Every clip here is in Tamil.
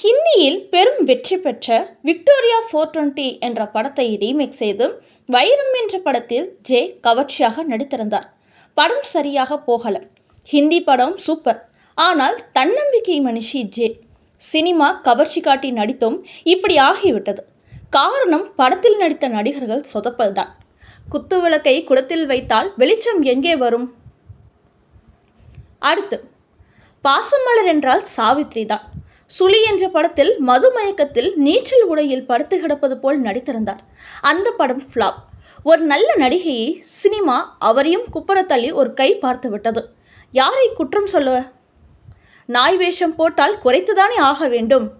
ஹிந்தியில் பெரும் வெற்றி பெற்ற விக்டோரியா ஃபோர் டுவெண்ட்டி என்ற படத்தை ரீமேக் செய்து வைரம் என்ற படத்தில் ஜே கவர்ச்சியாக நடித்திருந்தார். படம் சரியாக போகல. ஹிந்தி படம் சூப்பர் ஆனால் தன்னம்பிக்கை மனுஷி ஜே. சினிமா கவர்ச்சி காட்டி நடித்தும் இப்படி ஆகிவிட்டது. காரணம் படத்தில் நடித்த நடிகர்கள் சொதப்பல்தான். குத்துவிளக்கை குடத்தில் வைத்தால் வெளிச்சம் எங்கே வரும்? அடுத்து பாசமலர் என்றால் சாவித்ரி தான் சுழி என்ற படத்தில் மதுமயக்கத்தில் நீச்சல் உடையில் படுத்து கிடப்பது போல் நடித்திருந்தார். அந்த படம் ஃப்ளாப் ஒரு நல்ல நடிகையை சினிமா அவரையும் குப்புற தள்ளி ஒரு கை பார்த்து விட்டது. யாரை குற்றம் சொல்ல? நாய் வேஷம் போட்டால் குறைத்துதானே ஆக வேண்டும்.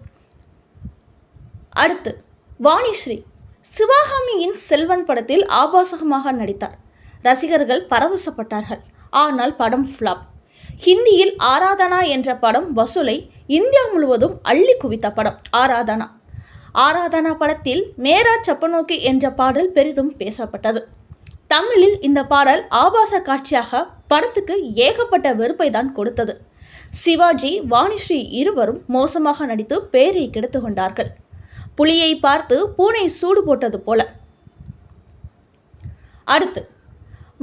அடுத்து வாணிஸ்ரீ. சிவகாமியின் செல்வன் படத்தில் ஆபாசகமாக நடித்தார். ரசிகர்கள் பரவசப்பட்டார்கள். ஆனால் படம் ஃப்ளாப் ஹிந்தியில் ஆராதனா என்ற படம் வசூலை இந்தியா முழுவதும் அள்ளி குவித்த படம் ஆராதனா. ஆராதனா படத்தில் மேரா சப்பனோக்கி என்ற பாடல் பெரிதும் பேசப்பட்டது. தமிழில் இந்த பாடல் ஆபாச காட்சியாக படத்துக்கு ஏகப்பட்ட வெறுப்பை தான் கொடுத்தது. சிவாஜி வாணிஸ்ரீ இருவரும் மோசமாக நடித்து பேரை கெடுத்து கொண்டார்கள். புலியை பார்த்து பூனை சூடு போட்டது போல. அடுத்து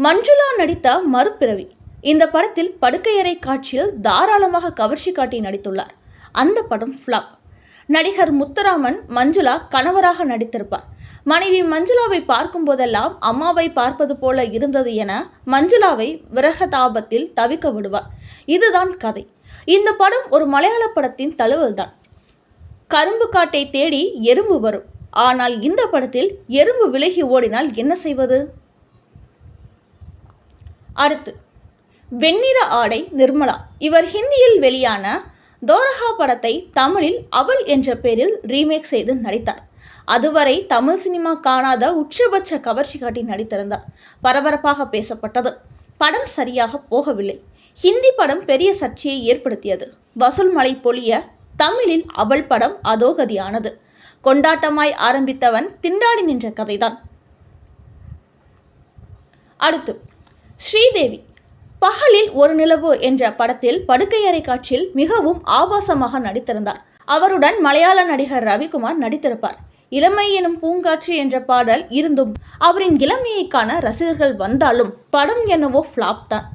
மஞ்சுளா நடித்த மறுபிறவி. இந்த படத்தில் படுக்கையறை காட்சியில் தாராளமாக கவர்ச்சி காட்டி நடித்துள்ளார். அந்த படம் ஃப்ளாப் நடிகர் முத்துராமன் மஞ்சுளா கணவராக நடித்திருப்பார். மனைவி மஞ்சுளாவை பார்க்கும் போதெல்லாம் அம்மாவை பார்ப்பது போல இருந்தது என மஞ்சுளாவை விரகதாபத்தில் தவிக்க விடுவார். இதுதான் கதை. இந்த படம் ஒரு மலையாள படத்தின் தழுவல்தான். கரும்பு காட்டை தேடி எறும்பு வரும். ஆனால் இந்த படத்தில் எறும்பு விலகி ஓடினால் என்ன செய்வது? அடுத்து வெண்ணிற ஆடை நிர்மலா. இவர் ஹிந்தியில் வெளியான தோரஹா படத்தை தமிழில் அவள் என்ற பெயரில் ரீமேக் செய்து நடித்தார். அதுவரை தமிழ் சினிமா காணாத உச்சபட்ச கவர்ச்சி காட்டி நடித்திருந்தார். பரபரப்பாக பேசப்பட்டது. படம் சரியாக போகவில்லை. ஹிந்தி படம் பெரிய சர்ச்சையை ஏற்படுத்தியது. வசூல் மலை பொழிய தமிழில் அவள் படம் அதோகதியானது. கொண்டாட்டமாய் ஆரம்பித்தவன் திண்டாடி நின்ற கதைதான். அடுத்து ஸ்ரீதேவி. பகலில் ஒரு நிலவு என்ற படத்தில் படுக்கையறை காட்சியில் மிகவும் ஆபாசமாக நடித்திருந்தார். அவருடன் மலையாள நடிகர் ரவிக்குமார் நடித்திருப்பார். இளமை எனும் பூங்காற்று என்ற பாடல் இருந்தும் அவரின் இளமையை காண ரசிகர்கள் வந்தாலும் படம் என்னவோ ஃப்ளாப் தான்.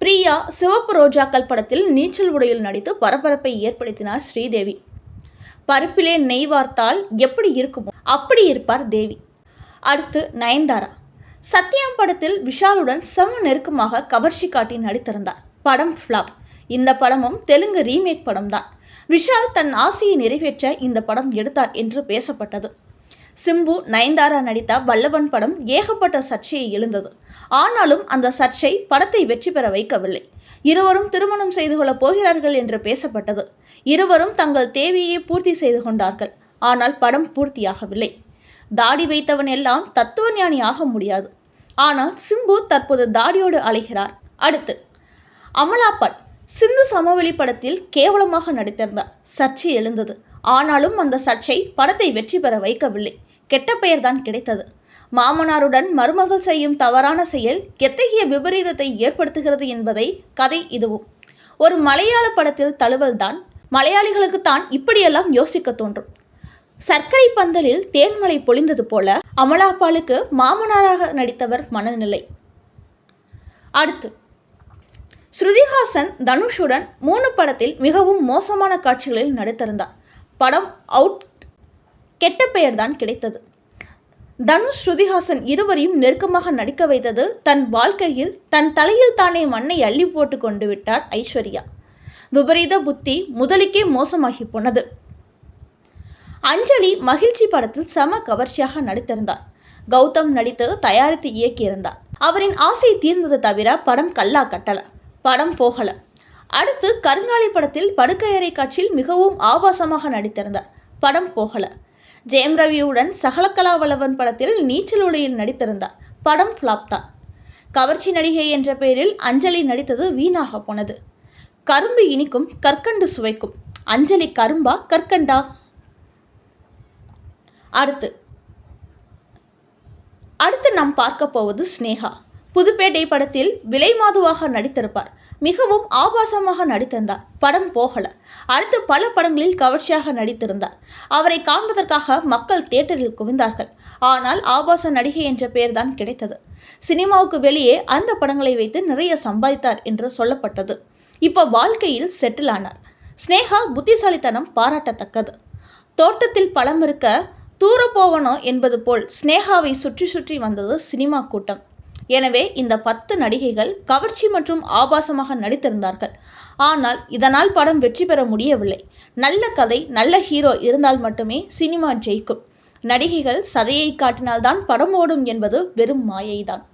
பிரியா சிவப்பு ரோஜாக்கள் படத்தில் நீச்சல் உடையில் நடித்து பரபரப்பை ஏற்படுத்தினார் ஸ்ரீதேவி. பருப்பிலே நெய் வார்த்தால் எப்படி இருக்குமோ அப்படி இருப்பார் தேவி. அடுத்து நயன்தாரா. சத்யம் படத்தில் விஷாலுடன் செம நெருக்கமாக கவர்ச்சி காட்டி நடித்திருந்தார். படம் ஃப்ளாப் இந்த படமும் தெலுங்கு ரீமேக் படம் தான் விஷால் தன் ஆசையை நிறைவேற்ற இந்த படம் எடுத்தார் என்று பேசப்பட்டது. சிம்பு நயன்தாரா நடித்த வல்லவன் படம் ஏகப்பட்ட சர்ச்சையை எழுந்தது. ஆனாலும் அந்த சர்ச்சை படத்தை வெற்றி பெற வைக்கவில்லை. இருவரும் திருமணம் செய்து கொள்ளப் போகிறார்கள் என்று பேசப்பட்டது. இருவரும் தங்கள் தேவையை பூர்த்தி செய்து கொண்டார்கள். ஆனால் படம் பூர்த்தியாகவில்லை. தாடி வைத்தவன் எல்லாம் தத்துவ ஞானி ஆக முடியாது. ஆனால் சிம்பு தற்போது தாடியோடு அலைகிறார். அடுத்து அமலாபால் சிந்து சமவெளி படத்தில் கேவலமாக நடித்திருந்தார். சர்ச்சை எழுந்தது. ஆனாலும் அந்த சர்ச்சை படத்தை வெற்றி பெற வைக்கவில்லை. கெட்ட பெயர்தான் கிடைத்தது. மாமனாருடன் மருமகள் செய்யும் தவறான செயல் எத்தகைய விபரீதத்தை ஏற்படுத்துகிறது என்பதை கதை இதுவும். ஒரு மலையாள படத்தில் தழுவல்தான் மலையாளிகளுக்கு தான் இப்படியெல்லாம் யோசிக்க தோன்றும். சர்க்கரை பந்தலில் தேன்மலை பொழிந்தது போல அமலாபாலுக்கு மாமனாராக நடித்தவர் மனநிலை. அடுத்து ஸ்ருதிஹாசன் தனுஷுடன் மூணு படத்தில் மிகவும் மோசமான காட்சிகளில் நடித்திருந்தார். படம் அவுட் கெட்ட பெயர்தான் கிடைத்தது. தனுஷ் ஸ்ருதிஹாசன் இருவரையும் நெருக்கமாக நடிக்க வைத்தது தன் வாழ்க்கையில் தன் தலையில் தானே மண்ணை அள்ளி போட்டு கொண்டு விட்டார் ஐஸ்வர்யா. விபரீத புத்தி முதலுக்கே மோசமாகி போனது. அஞ்சலி மகிழ்ச்சி படத்தில் செம கவர்ச்சியாக நடித்திருந்தார். கௌதம் நடித்து தயாரித்து இயக்கியிருந்தார். அவரின் ஆசை தீர்ந்தது தவிர படம் கல்லா கட்டல படம் போகல. அடுத்து கருங்காலி படத்தில் படுக்கையறை காட்சியில் மிகவும் ஆபாசமாக நடித்திருந்தார். படம் போகல. ஜெயம் ரவியுடன் சகலகலா படத்தில் நீச்சல் உடையில் நடித்திருந்தார். படம் ஃப்ளாப் தான். கவர்ச்சி நடிகை என்ற பெயரில் அஞ்சலி நடித்தது வீணாக போனது. கரும்பு இனிக்கும் கற்கண்டு சுவைக்கும். அஞ்சலி கரும்பா கற்கண்டா? அடுத்து. அடுத்து நாம் பார்க்க போவது ஸ்னேகா. புதுப்பேட்டை படத்தில் விலைமாதுவாக நடித்திருப்பார். மிகவும் ஆபாசமாக நடித்திருந்தார். படம் போகல. அடுத்து பல படங்களில் கவர்ச்சியாக நடித்திருந்தார். அவரை காண்பதற்காக மக்கள் தியேட்டரில் குவிந்தார்கள். ஆனால் ஆபாச நடிகை என்ற பெயர்தான் கிடைத்தது. சினிமாவுக்கு வெளியே அந்த படங்களை வைத்து நிறைய சம்பாதித்தார் என்று சொல்லப்பட்டது. இப்போ வாழ்க்கையில் செட்டில் ஆனார். ஸ்னேகா புத்திசாலித்தனம் பாராட்டத்தக்கது. தோட்டத்தில் பழம் இருக்க தூர போவனோ என்பது போல் ஸ்னேகாவை சுற்றி சுற்றி வந்தது சினிமா கூட்டம். எனவே இந்த பத்து நடிகைகள் கவர்ச்சி மற்றும் ஆபாசமாக நடித்திருந்தார்கள். ஆனால் இதனால் படம் வெற்றி பெற முடியவில்லை. நல்ல கதை நல்ல ஹீரோ இருந்தால் மட்டுமே சினிமா ஜெயிக்கும். நடிகைகள் சதையை காட்டினால்தான் படம் ஓடும் என்பது வெறும் மாயைதான்.